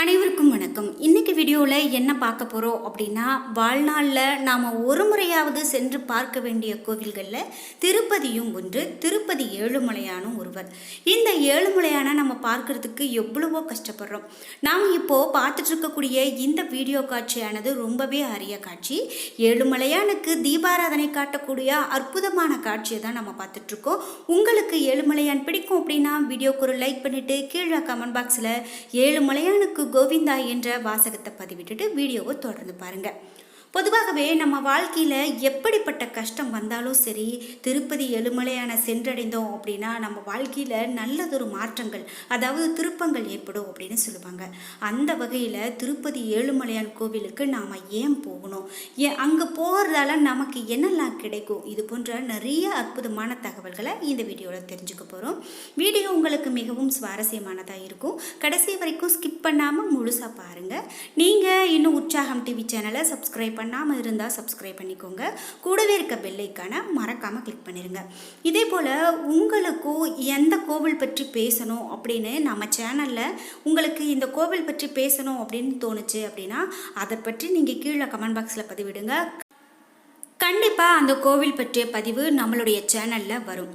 அனைவருக்கும் வணக்கம். இன்னைக்கு வீடியோவில் என்ன பார்க்க போகிறோம் அப்படின்னா வாழ்நாளில் நாம் ஒரு முறையாவது சென்று பார்க்க வேண்டிய கோவில்களில் திருப்பதியும் ஒன்று திருப்பதி ஏழுமலையானும் ஒருவர். இந்த ஏழுமலையான நம்ம பார்க்கறதுக்கு எவ்வளவோ கஷ்டப்படுறோம். நாம் இப்போது பார்த்துட்ருக்கக்கூடிய இந்த வீடியோ காட்சியானது ரொம்பவே அரிய காட்சி. ஏழுமலையானுக்கு தீபாராதனை காட்டக்கூடிய அற்புதமான காட்சியை தான் நம்ம பார்த்துட்ருக்கோம். உங்களுக்கு ஏழுமலையான் பிடிக்கும் அப்படின்னா வீடியோக்கு ஒரு லைக் பண்ணிவிட்டு கீழே கமெண்ட் பாக்ஸில் ஏழுமலையானுக்கு கோவிந்தா என்ற வாசகத்தை பதிவிட்டுட்டு வீடியோவை தொடர்ந்து பாருங்கள் பொதுவாகவே நம்ம வாழ்க்கையில் எப்படிப்பட்ட கஷ்டம் வந்தாலும் சரி திருப்பதி எழுமலையான சென்றடைந்தோம் அப்படின்னா நம்ம வாழ்க்கையில் நல்லதொரு மாற்றங்கள் அதாவது திருப்பங்கள் ஏற்படும் அப்படின்னு சொல்லுவாங்க. அந்த வகையில் திருப்பதி ஏழுமலையான் கோவிலுக்கு நாம் ஏன் போகணும்? ஏன் அங்கே போகிறதால நமக்கு என்னெல்லாம் கிடைக்கும்? இது போன்ற நிறைய அற்புதமான தகவல்களை இந்த வீடியோவில் தெரிஞ்சுக்க போகிறோம் வீடியோ உங்களுக்கு மிகவும் சுவாரஸ்யமானதாக இருக்கும். கடைசி வரைக்கும் ஸ்கிப் பண்ணாமல் முழுசாக பாருங்கள் நீங்கள் இன்னும் உற்சாகம் டிவி சேனலை சப்ஸ்கிரைப் பண்ணாமல் இருந்தால் சப்ஸ்கிரைப் பண்ணிக்கோங்க. கூடவே இருக்க பெல்லைக்கான மறக்காமல் கிளிக் பண்ணிடுங்க இதே போல் உங்களுக்கும் எந்த கோவில் பற்றி பேசணும் அப்படின்னு நம்ம சேனலில் உங்களுக்கு இந்த கோவில் பற்றி பேசணும் அப்படின்னு தோணுச்சு அப்படின்னா அதை பற்றி நீங்கள் கீழே கமெண்ட் பாக்ஸில் பதிவிடுங்க. கண்டிப்பாக அந்த கோவில் பற்றிய பதிவு நம்மளுடைய சேனலில் வரும்.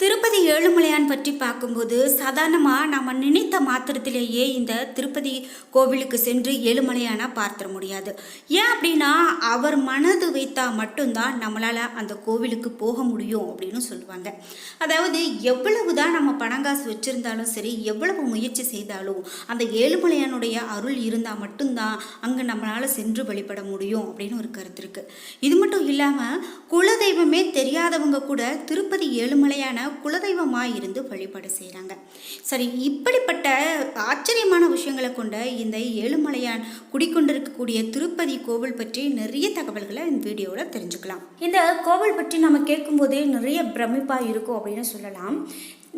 திருப்பதி ஏழுமலையான் பற்றி பார்க்கும்போது சாதாரணமாக நம்ம நினைத்த மாத்திரத்திலேயே இந்த திருப்பதி கோவிலுக்கு சென்று ஏழுமலையானா பார்த்துட முடியாது. ஏன் அப்படின்னா அவர் மனது வைத்தால் மட்டும்தான் நம்மளால் அந்த கோவிலுக்கு போக முடியும் அப்படின்னு சொல்லுவாங்க. அதாவது எவ்வளவு தான் நம்ம பணங்காசு வச்சுருந்தாலும் சரி எவ்வளவு முயற்சி செய்தாலும் அந்த ஏழுமலையானுடைய அருள் இருந்தால் மட்டும்தான் அங்கே நம்மளால் சென்று வழிபட முடியும் அப்படின்னு ஒரு கருத்து இருக்குது இது மட்டும் இல்லாமல் குலதெய்வமே தெரியாதவங்க கூட திருப்பதி ஏழுமலையான குலதெய்வமாக இருந்து வழிபாடு செய்கிறாங்க சரி இப்படிப்பட்ட ஆச்சரியமான விஷயங்களை கொண்ட இந்த ஏழுமலையான் குடிக்கொண்டிருக்கக்கூடிய திருப்பதி கோவில் பற்றி நிறைய தகவல்களை இந்த வீடியோவில் தெரிஞ்சுக்கலாம். இந்த கோவில் பற்றி நம்ம கேட்கும்போதே நிறைய பிரமிப்பாக இருக்கும் அப்படின்னு சொல்லலாம்.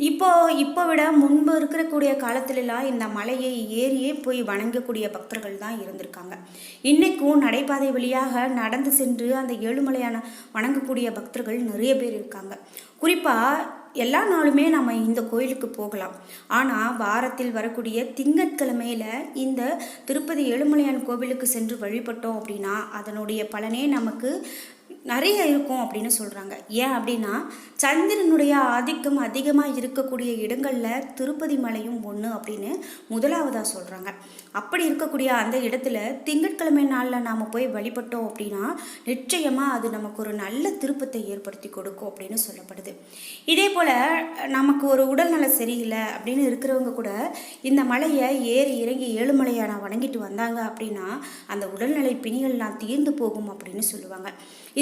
இப்போ இப்போ விட முன்பு இருக்கக்கூடிய காலத்திலலாம் இந்த மலையை ஏறியே போய் வணங்கக்கூடிய பக்தர்கள் தான் இருந்திருக்காங்க. இன்றைக்கும் நடைபாதை வழியாக நடந்து சென்று அந்த ஏழுமலையான வணங்கக்கூடிய பக்தர்கள் நிறைய பேர் இருக்காங்க. குறிப்பாக எல்லா நாளுமே நம்ம இந்த கோயிலுக்கு போகலாம். ஆனால் வாரத்தில் வரக்கூடிய திங்கட்கிழமையில் இந்த திருப்பதி ஏழுமலையான் கோவிலுக்கு சென்று வழிபட்டோம் அப்படின்னா அதனுடைய பலனே நமக்கு நிறைய இருக்கும் அப்படின்னு சொல்கிறாங்க ஏன் அப்படின்னா சந்திரனுடைய ஆதிக்கம் அதிகமாக இருக்கக்கூடிய இடங்களில் திருப்பதி மலையும் ஒன்று அப்படின்னு முதலாவதாக சொல்கிறாங்க அப்படி இருக்கக்கூடிய அந்த இடத்துல திங்கட்கிழமை நாளில் நாம் போய் வழிபட்டோம் அப்படின்னா நிச்சயமாக அது நமக்கு ஒரு நல்ல திருப்பத்தை ஏற்படுத்தி கொடுக்கும் அப்படின்னு சொல்லப்படுது. இதே போல் நமக்கு ஒரு உடல்நல சரியில்லை அப்படின்னு இருக்கிறவங்க கூட இந்த மலையை ஏறி இறங்கி ஏழுமலையான வணங்கிட்டு வந்தாங்க அப்படின்னா அந்த உடல்நிலை பிணிகள்லாம் தீர்ந்து போகும் அப்படின்னு சொல்லுவாங்க.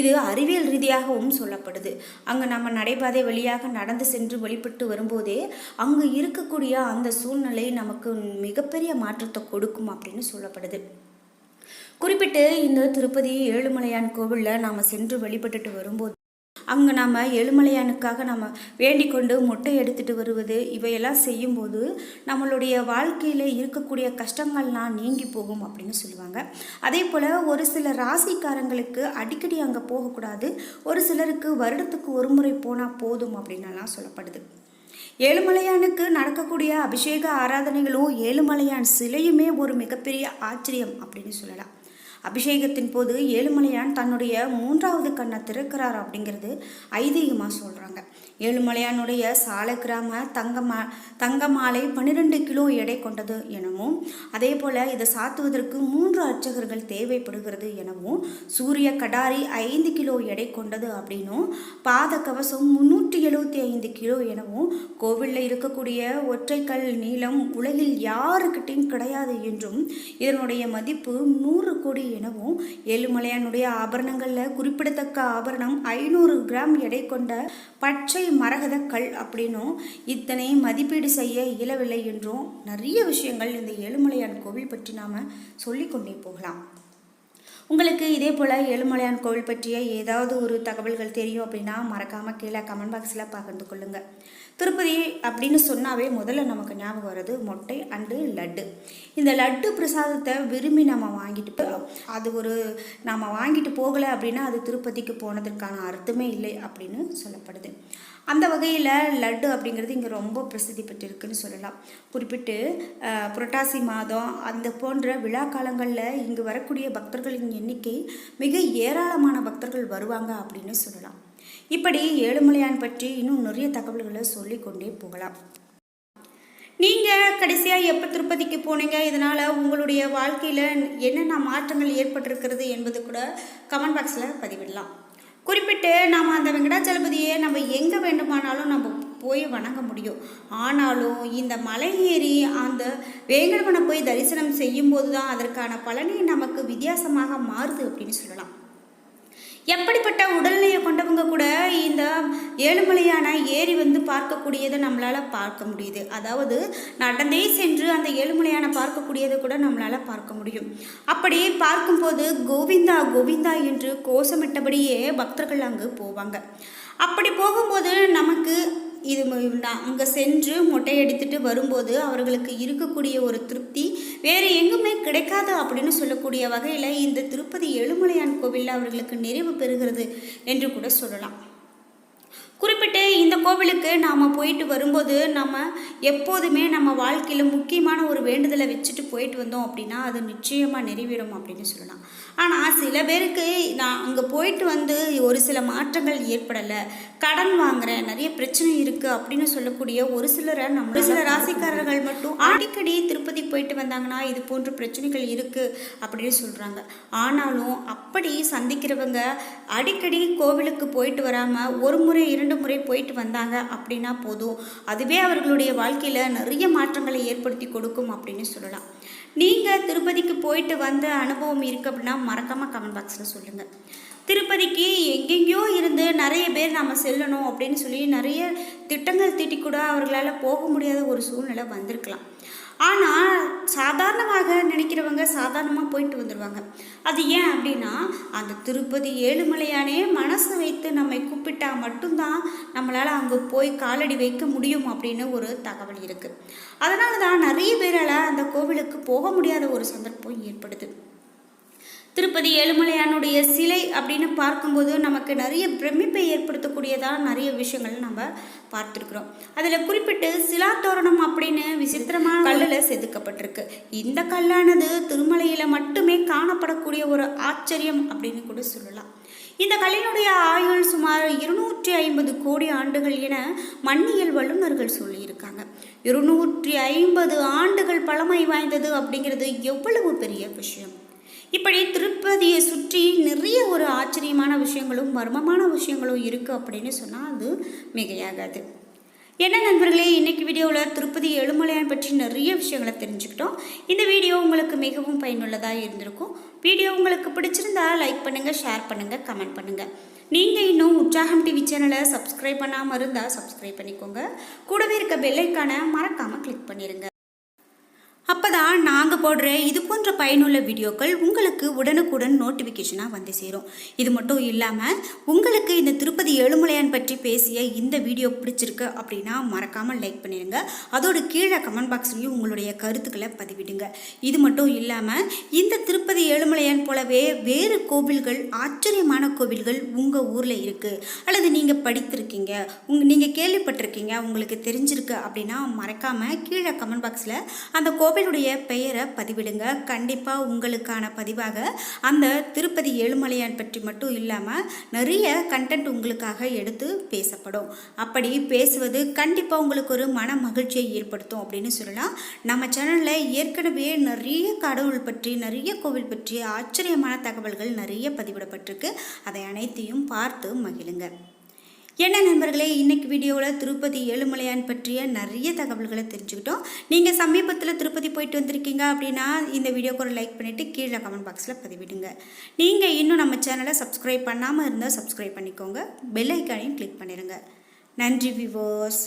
இது அறிவியல் ரீதியாகவும் சொல்லப்படுது. அங்கே நம்ம நடைபாதை வழியாக நடந்து சென்று வழிபட்டு வரும்போதே அங்கு இருக்கக்கூடிய அந்த சூழ்நிலை நமக்கு மிகப்பெரிய மாற்றத்தை கொடுக்கும் அப்படின்னு சொல்லப்படுது. குறிப்பிட்டு இந்த திருப்பதி ஏழுமலையான் கோவிலில் நாம் சென்று வழிபட்டுட்டு வரும்போது அங்கே நாம் ஏழுமலையானுக்காக நம்ம வேண்டிக் கொண்டு முட்டை எடுத்துட்டு வருவது இவையெல்லாம் செய்யும்போது நம்மளுடைய வாழ்க்கையில் இருக்கக்கூடிய கஷ்டங்கள்லாம் நீங்கி போகும் அப்படின்னு சொல்லுவாங்க. அதே போல் ஒரு சில ராசிக்காரங்களுக்கு அடிக்கடி அங்கே போகக்கூடாது. ஒரு சிலருக்கு வருடத்துக்கு ஒரு முறை போனால் போதும் அப்படின்னலாம் சொல்லப்படுது. ஏழுமலையானுக்கு நடக்கக்கூடிய அபிஷேக ஆராதனைகளும் ஏழுமலையான் சிலையுமே ஒரு மிகப்பெரிய ஆச்சரியம் அப்படின்னு சொல்லலாம். அபிஷேகத்தின் போது ஏழுமலையான் தன்னுடைய மூன்றாவது கண்ணை திறக்கிறார் அப்படிங்கிறது ஐதீகமாக சொல்கிறாங்க ஏழுமலையானுடைய சாலை கிராம தங்கமா தங்க மாலை பன்னிரெண்டு கிலோ எடை கொண்டது எனவும் அதே போல் இதை சாத்துவதற்கு மூன்று அர்ச்சகர்கள் தேவைப்படுகிறது எனவும் சூரிய கடாரி ஐந்து கிலோ எடை கொண்டது அப்படின்னும் பாத கவசம் முன்னூற்றி எழுபத்தி ஐந்து கிலோ எனவும் கோவிலில் இருக்கக்கூடிய ஒற்றைக்கல் நீளம் உலகில் யாருக்கிட்டையும் கிடையாது என்றும் இதனுடைய மதிப்பு நூறு கோடி எனவும் ஏழுமலையானுடைய ஆபரணங்களில் குறிப்பிடத்தக்க ஆபரணம் ஐநூறு கிராம் எடை கொண்ட பச்சை மரகத கல் அப்படின்னும் இத்தனை மதிப்பீடு செய்ய இயலவில்லை என்றும் நிறைய விஷயங்கள் இந்த ஏழுமலையான் கோவில் பற்றி நாம் சொல்லிக்கொண்டே போகலாம். உங்களுக்கு இதே போல் ஏழுமலையான் கோவில் பற்றிய ஏதாவது ஒரு தகவல்கள் தெரியும் அப்படின்னா மறக்காமல் கீழே கமெண்ட் பாக்ஸில் பகிர்ந்து கொள்ளுங்கள் திருப்பதி அப்படின்னு சொன்னாவே முதல்ல நமக்கு ஞாபகம் வர்றது மொட்டை அண்டு லட்டு. இந்த லட்டு பிரசாதத்தை விரும்பி நம்ம வாங்கிட்டு போகிறோம் அது ஒரு நாம் வாங்கிட்டு போகலை அப்படின்னா அது திருப்பதிக்கு போனதற்கான அர்த்தமே இல்லை அப்படின்னு சொல்லப்படுது. அந்த வகையில் லட்டு அப்படிங்கிறது இங்கே ரொம்ப பிரசித்தி பெற்றிருக்குன்னு சொல்லலாம். குறிப்பிட்டு புரட்டாசி மாதம் அந்த போன்ற விழா காலங்களில் இங்கு வரக்கூடிய பக்தர்களின் எண்ணிக்கை மிக ஏராளமான பக்தர்கள் வருவாங்க அப்படின்னு சொல்லலாம். இப்படி ஏழுமலையான் பற்றி இன்னும் நிறைய தகவல்களை சொல்லிக்கொண்டே போகலாம். நீங்கள் கடைசியாக எப்போ திருப்பதிக்கு போனீங்க? இதனால் உங்களுடைய வாழ்க்கையில் என்னென்ன மாற்றங்கள் ஏற்பட்டிருக்கிறது என்பது கூட கமெண்ட் பாக்ஸில் பதிவிடலாம். குறிப்பிட்டு நாம் அந்த வெங்கடாச்சலபதியை நம்ம எங்கே வேண்டுமானாலும் நம்ம போய் வணங்க முடியும். ஆனாலும் இந்த மலை ஏறி அந்த வேங்கடவனை போய் தரிசனம் செய்யும்போது தான் அதற்கான பலனை நமக்கு வித்தியாசமாக மாறுது அப்படின்னு சொல்லலாம். எப்படிப்பட்ட உடல்நிலையை கொண்டவங்க கூட இந்த ஏழுமலையான ஏரி வந்து பார்க்கக்கூடியதை நம்மளால் பார்க்க முடியுது. அதாவது நடந்தே சென்று அந்த ஏழுமலையான பார்க்கக்கூடியதை கூட நம்மளால் பார்க்க முடியும். அப்படி பார்க்கும்போது கோவிந்தா கோவிந்தா என்று கோஷமிட்டபடியே பக்தர்கள் அங்கு போவாங்க. அப்படி போகும்போது நமக்கு இது அங்கே சென்று மொட்டையடித்துட்டு வரும்போது அவர்களுக்கு இருக்கக்கூடிய ஒரு திருப்தி வேறு எங்குமே கிடைக்காது அப்படின்னு சொல்லக்கூடிய வகையில் இந்த திருப்பதி ஏழுமலையான் கோவிலில் அவர்களுக்கு நிறைவு பெறுகிறது என்று கூட சொல்லலாம். கோவிலுக்கு நாம் போயிட்டு வரும்போது நம்ம எப்போதுமே நம்ம வாழ்க்கையில் முக்கியமான ஒரு வேண்டுதலை வச்சுட்டு போயிட்டு வந்தோம் அப்படின்னா அது நிச்சயமாக நிறைவேறும் அப்படின்னு சொல்லலாம். ஆனால் சில பேருக்கு நான் அங்கே போயிட்டு வந்து ஒரு சில மாற்றங்கள் ஏற்படலை. கடன் வாங்குறேன் நிறைய பிரச்சனை இருக்குது அப்படின்னு சொல்லக்கூடிய ஒரு சிலரை நம்ம ஒரு சில ராசிக்காரர்கள் மட்டும் அடிக்கடி திருப்பதி போயிட்டு வந்தாங்கன்னா இது போன்ற பிரச்சனைகள் இருக்குது அப்படின்னு சொல்கிறாங்க ஆனாலும் அப்படி சந்திக்கிறவங்க அடிக்கடி கோவிலுக்கு போயிட்டு வராமல் ஒரு முறை இரண்டு முறை போயிட்டு வந்தாங்க அப்படின்னா போதும். அதுவே அவர்களுடைய வாழ்க்கையில் நிறைய மாற்றங்களை ஏற்படுத்தி கொடுக்கும் அப்படின்னு சொல்லலாம். நீங்கள் திருப்பதிக்கு போயிட்டு வந்த அனுபவம் இருக்குது அப்படின்னா மறக்காமல் கமெண்ட் பாக்ஸில் சொல்லுங்கள் திருப்பதிக்கு எங்கெங்கேயோ இருந்து நிறைய பேர் நம்ம செல்லணும் அப்படின்னு சொல்லி நிறைய திட்டங்கள் தீட்டி கூட அவர்களால் போக முடியாத ஒரு சூழ்நிலை வந்திருக்கலாம். ஆனால் சாதாரணமாக நினைக்கிறவங்க சாதாரணமாக போயிட்டு வந்துடுவாங்க அது ஏன் அப்படின்னா அந்த திருப்பதி ஏழுமலையானே மனசு வைத்து நம்மை கூப்பிட்டா மட்டும்தான் நம்மளால் அங்கே போய் காலடி வைக்க முடியும் அப்படின்னு ஒரு தகவல் இருக்குது அதனால தான் நிறைய பேரால் அந்த கோவிலுக்கு போக முடியாத ஒரு சந்தர்ப்பம் ஏற்படுது. திருப்பதி ஏழுமலையானுடைய சிலை அப்படின்னு பார்க்கும்போது நமக்கு நிறைய பிரமிப்பை ஏற்படுத்தக்கூடியதாக நிறைய விஷயங்கள் நம்ம பார்த்துருக்குறோம். அதில் குறிப்பிட்டு சிலாத்தோரணம் அப்படின்னு விசித்திரமான கல்லில் செதுக்கப்பட்டிருக்கு. இந்த கல்லானது திருமலையில் மட்டுமே காணப்படக்கூடிய ஒரு ஆச்சரியம் அப்படின்னு கூட சொல்லலாம். இந்த கல்லினுடைய ஆயுள் சுமார் இருநூற்றி ஐம்பது கோடி ஆண்டுகள் என மண்ணியல் வல்லுநர்கள் சொல்லியிருக்காங்க. இருநூற்றி ஐம்பது ஆண்டுகள் பழமை வாய்ந்தது அப்படிங்கிறது எவ்வளவு பெரிய விஷயம்? இப்படி திருப்பதியை சுற்றி நிறைய ஒரு ஆச்சரியமான விஷயங்களும் மர்மமான விஷயங்களும் இருக்குது அப்படின்னு சொன்னால் அது மிகையாகாது. என்ன நண்பர்களே இன்னைக்கு வீடியோவில் திருப்பதி எழுமலையான் பற்றி நிறைய விஷயங்களை தெரிஞ்சுக்கிட்டோம். இந்த வீடியோ உங்களுக்கு மிகவும் பயனுள்ளதாக இருந்திருக்கும். வீடியோ உங்களுக்கு பிடிச்சிருந்தா லைக் பண்ணுங்கள் ஷேர் பண்ணுங்கள் கமெண்ட் பண்ணுங்கள் நீங்கள் இன்னும் உற்சாகம் டிவி சேனலை சப்ஸ்கிரைப் பண்ணாமல் இருந்தால் சப்ஸ்கிரைப் பண்ணிக்கோங்க. கூடவே இருக்க பெல்லைக்கான மறக்காமல் கிளிக் பண்ணிடுங்க அப்போதான் நாங்கள் போடுற இது போன்ற பயனுள்ள வீடியோக்கள் உங்களுக்கு உடனுக்குடன் நோட்டிஃபிகேஷனாக வந்து சேரும். இது மட்டும் இல்லாமல் உங்களுக்கு இந்த திருப்பதி ஏழுமலையான் பற்றி பேசிய இந்த வீடியோ பிடிச்சிருக்கு அப்படின்னா மறக்காமல் லைக் பண்ணிடுங்க அதோட கீழே கமெண்ட் பாக்ஸ்லையும் உங்களுடைய கருத்துக்களை பதிவிடுங்க. இது மட்டும் இல்லாமல் இந்த திருப்பதி ஏழுமலையான் போலவே வேறு கோவில்கள் ஆச்சரியமான கோவில்கள் உங்கள் ஊரில் இருக்குது அல்லது நீங்கள் படித்திருக்கீங்க உங் நீங்கள் கேள்விப்பட்டிருக்கீங்க உங்களுக்கு தெரிஞ்சிருக்கு அப்படின்னா மறக்காமல் கீழே கமெண்ட் பாக்ஸில் அந்த கோவிலுடைய பெயரை பதிவிடுங்க. கண்டிப்பாக உங்களுக்கான பதிவாக அந்த திருப்பதி ஏழுமலையான் பற்றி மட்டும் இல்லாமல் நிறைய கண்டென்ட் உங்களுக்காக எடுத்து பேசப்படும். அப்படி பேசுவது கண்டிப்பாக உங்களுக்கு ஒரு மன மகிழ்ச்சியை ஏற்படுத்தும் அப்படின்னு சொல்லலாம். நம்ம சேனலில் ஏற்கனவே நிறைய கடவுள் பற்றி நிறைய கோவில் பற்றி ஆச்சரியமான தகவல்கள் நிறைய பதிவிடப்பட்டிருக்கு. அதை அனைத்தையும் பார்த்து மகிழுங்க. என்ன நண்பர்களே இன்னைக்கு வீடியோவில் திருப்பதி ஏழுமலையான் பற்றிய நிறைய தகவல்களை தெரிஞ்சுக்கிட்டோம். நீங்கள் சமீபத்தில் திருப்பதி போயிட்டு வந்திருக்கீங்க அப்படின்னா இந்த வீடியோக்கு ஒரு லைக் பண்ணிவிட்டு கீழே கமெண்ட் பாக்ஸில் பதிவிடுங்க. நீங்கள் இன்னும் நம்ம சேனலை சப்ஸ்கிரைப் பண்ணாமல் இருந்தால் சப்ஸ்கிரைப் பண்ணிக்கோங்க. பெல் ஐக்கானையும் கிளிக் பண்ணிடுங்க நன்றி விவோஸ்